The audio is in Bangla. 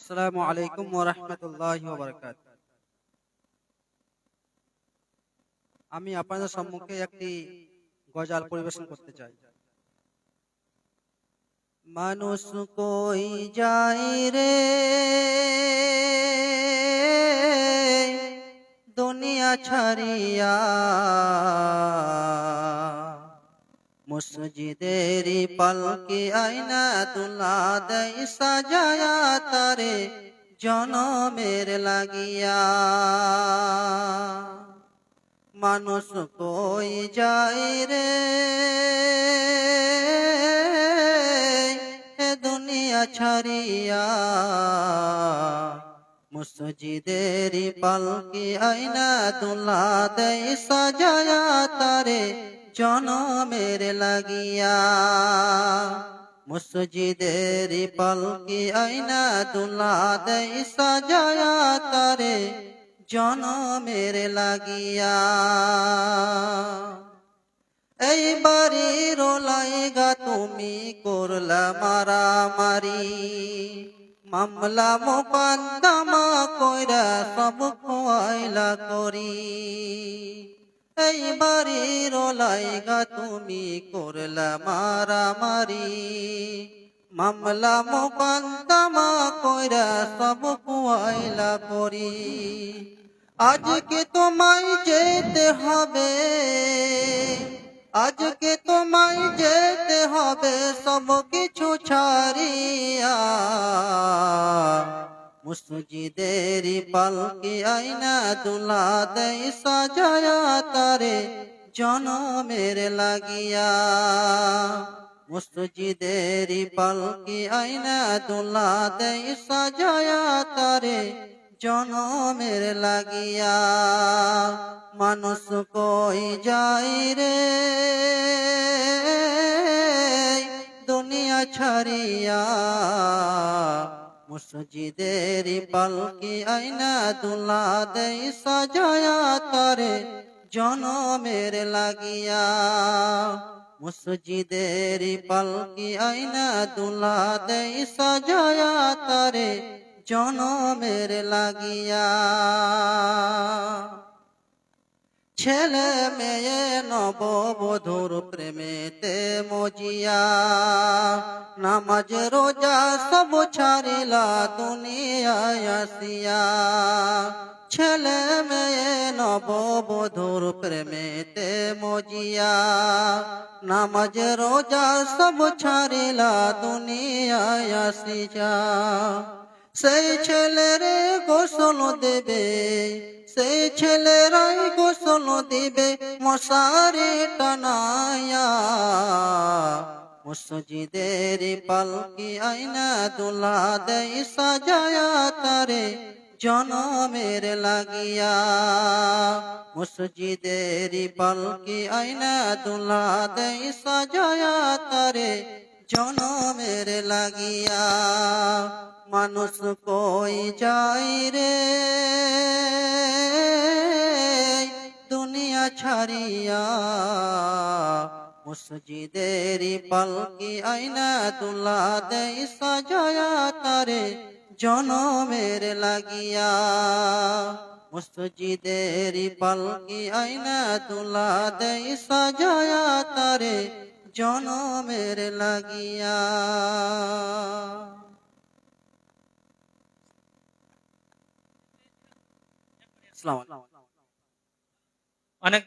আসসালামু আলাইকুম ওয়া রাহমাতুল্লাহি ওয়া বারাকাতুহু। আমি আপনাদের সম্মুখে একটি গজাল পরিবেশন করতে চাই। মানুষ কই যায় রে? দুনিয়া ছাড়িয়া মসজিদের পালকে আয়না তুলা দেয়, সাজায়া তারে জনমের লাগিয়া। মানুষ কই যায় রে? দুনিয়া ছাড়িয়া। মসজিদের পালকি আয়না দুলা দেয়, সাজায়া তারে জনমের লাগিয়া, মসজিদের পালকি আয়না দুলা দেয় সাজায়া তারে জনমের লাগিয়া। এই বাড়ির লাইগা তুমি করলা মারামারি, মামলা মোকদ্দমা কইরা লাইগা তুমি করলা মারামারি। মামলা মোকদ্দমা কইরা সব খোয়াইলা করি আজকে তোমায় যেতে হবে। আজকে তোমায় যেতে হবে সব কিছু ছাড়িয়া। মসজিদের পালকি আইনা দুলা দেয় সাজায়া তারে। জনমের লাগিয়া মসজিদের পালকি আইনা দুলা দেয় সাজায়া তারে জনমের লাগিয়া। মানুষ কই যাই রে? দুনিয়া ছাড়িয়া মসজিদের পালকি আইনা দুলা দেয় সাজায়া তারে জনমের লাগিয়া মসজিদের পালকি আইনা দুলা দেয় সাজায়া তারে জনমের লাগিয়া ছেলে মেয়ে নববধূর প্রেমেতে মজিয়া নামাজ রোজা সব ছাড়িলা দুনিয়ায় আসিয়া ছেলে মেয়ে নববধূর প্রেমেতে মজিয়া, নামাজ, রোজা সব ছাড়িলা দুনিয়ায় আসিয়া। সেই ছেলেরে গোসল দেবে, সেই ছেলেরাই গোসল দিবে মশারি টানায়া মসজিদের পালকি আইনা দুলা দেয় সাজায়া তারে জনমের লাগিয়া মসজিদের পালকি আইনা দুলা দেয় সাজায়া তারে জনমের লাগিয়া। মানুষ কই যাই রে? দুনিয়া ছাড়িয়া মসজিদের পালকি আইনা তুলা দেয় সাজায়া তারে জনমের লাগিয়া মসজিদের পালকি আইনা তুলা দেয় সাজায়া তারে জনমের লাগিয়া। অনেক